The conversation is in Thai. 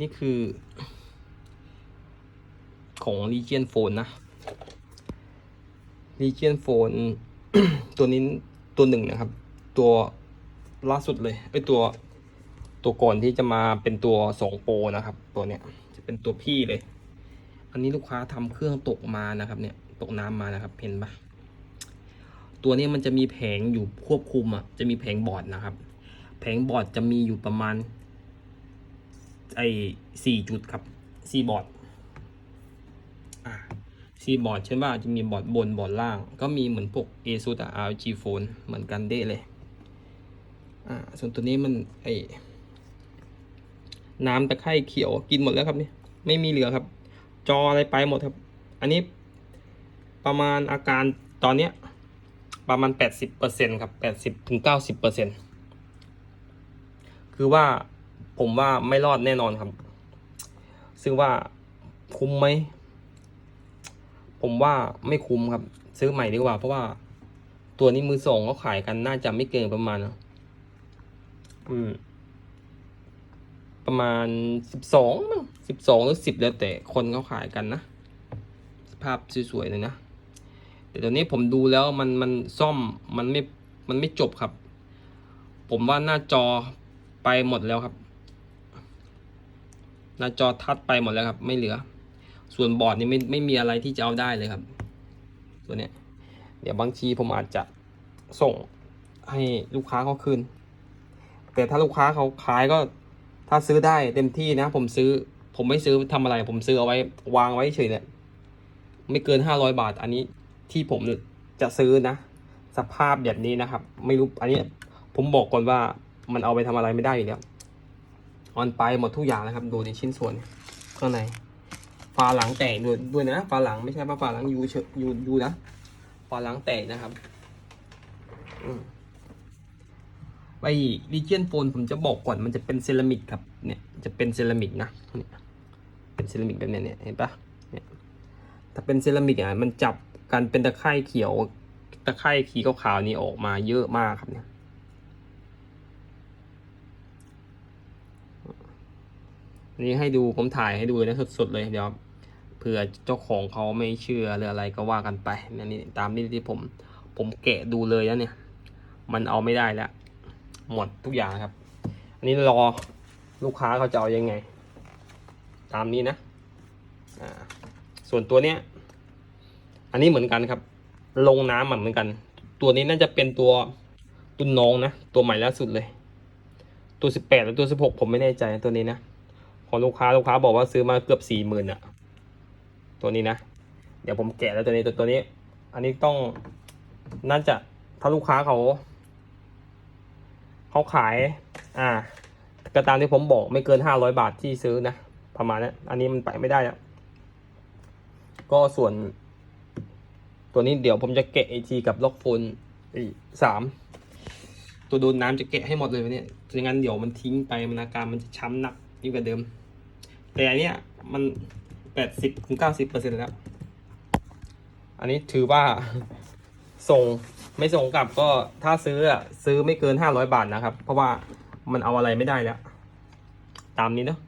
นี่คือ ของ Legion Phone นะ Legion Phone ตัวนี้ตัวหนึ่งนะครับ ตัวล่าสุดเลยไอตัวตัวก่อนที่จะมาเป็นตัวสองโปรนะครับ ตัวเนี้ยจะเป็นตัวพี่เลย อันนี้ลูกค้าทำเครื่องตกมานะครับ เนี่ยตกน้ำมานะครับเห็นปะตัวนี้มันจะมีแผงอยู่ควบคุมอะจะมีแผงบอร์ดนะครับ แผงบอร์ดจะมีอยู่ประมาณ ไอ้สี่จุดครับสี่บอร์ดอ่าสี่บอร์ดเช่นว่าจะมีบอร์ดบนบอร์ดล่าง ก็มีเหมือนพวก ASUS อะ ROG Phone เหมือนกันเด้เลยอ่าส่วนตัวนี้มันไอ้น้ำตะไคร่เขียวกินหมดแล้วครับนี่ไม่มีเหลือครับ จออะไรไปหมดครับ อันนี้ประมาณอาการตอนเนี้ยประมาณแปดสิบเปอร์เซ็นครับแปดสิบถึงเก้าสิบเปอร์เซ็นคือว่า ผมว่าไม่รอดแน่นอนครับ ซึ่งว่าคุ้มไหม ผมว่าไม่คุ้มครับ ซื้อใหม่ดีกว่า เพราะว่าตัวนี้มือสองเขาขายกันน่าจะไม่เกินประมาณอืม ประมาณสิบสองมั้งสิบสองหรือสิบแล้วแต่คนเขาขายกันนะ สภาพสวยๆเลยนะ แต่ตอนนี้ผมดูแล้วมันมันซ่อมมันไม่มันไม่จบครับ ผมว่าหน้าจอไปหมดแล้วครับ หน้าจอทัดไปหมดแล้วครับ ไม่เหลือ ส่วนบอร์ดนี่ไม่ไม่มีอะไรที่จะเอาได้เลยครับ ตัวเนี้ย เดี๋ยวบางทีผมอาจจะส่งให้ลูกค้าเขาคืน แต่ถ้าลูกค้าเขาขายก็ ถ้าซื้อได้เต็มที่นะ ผมซื้อ ผมไม่ซื้อทำอะไร ผมซื้อเอาไว้วางไว้เฉยเนี่ยไม่เกินห้าร้อยบาท อันนี้ที่ผมจะซื้อนะ สภาพแบบนี้นะครับ ไม่รู้อันนี้ผมบอกก่อนว่ามันเอาไปทำอะไรไม่ได้อยู่แล้ว ออนไปหมดทุกอย่างนะครับดูในชิ้นส่วนข้างในฝาหลังแตกด้วยด้วยนะฝาหลังไม่ใช่ว่าฝาหลังยูเฉยยูยูนะฝาหลังแตกนะครับอไอ้ดิเจียนโฟนผมจะบอกก่อนมันจะเป็นเซรามิกครับเนี่ยจะเป็นเซรามิกนะเนี่ยเป็นเซรามิกแบบเนี้ยเนี่ยเห็นปะเนี่ยถ้าเป็นเซรามิกอะมันจับกันเป็นตะไคร่เขียวตะไคร่ขีขาวๆนี่ออกมาเยอะมากครับเนี่ย นี่ให้ดูผมถ่ายให้ดูนะสดๆเลยเดี๋ยวเผื่อเจ้าของเขาไม่เชื่อหรืออะไรก็ว่ากันไปนนี่ตามนี้ที่ผมผมแกะดูเลยแล้วเนี่ย มันเอาไม่ได้แล้ว หมดทุกอย่างครับ อันนี้รอลูกค้าเขาจะเอายังไง ตามนี้นะอ่าส่วนตัวเนี้ย อันนี้เหมือนกันครับ ลงน้ำเหมือนกัน ตัวนี้น่าจะเป็นตัวตุนน้องนะ ตัวใหม่ล่าสุดเลย ตัวสิบแปดหรือตัวสิบหกผมไม่แน่ใจตัวนี้นะ ของลูกค้าลูกค้าบอกว่าซื้อมาเกือบสี่หมื่นอะตัวนี้นะ เดี๋ยวผมแกะแล้วตัวนี้ตัวตัวนี้ อันนี้ต้องน่าจะถ้าลูกค้าเขาเขาขาย อ่าก็ตามที่ผมบอกไม่เกินห้าร้อยบาทที่ซื้อนะประมาณนั้นอันนี้มันไปไม่ได้แล้วก็ส่วน ตัวนี้เดี๋ยวผมจะแกะไอทีกับล็อกโฟนสามตัวโดนน้ำจะแกะให้หมดเลยวันนี้ไม่งั้นเดี๋ยวมันทิ้งไปมันอาการมันจะช้ำหนัก ยิ่งกว่าเดิม แต่อันเนี้ยมันแปดสิบถึงเก้าสิบเปอร์เซ็นต์แล้ว อันนี้ถือว่าส่งไม่ส่งกลับก็ถ้าซื้ออะซื้อไม่เกินห้าร้อยบาทนะครับ เพราะว่ามันเอาอะไรไม่ได้แล้ว ตามนี้เนาะ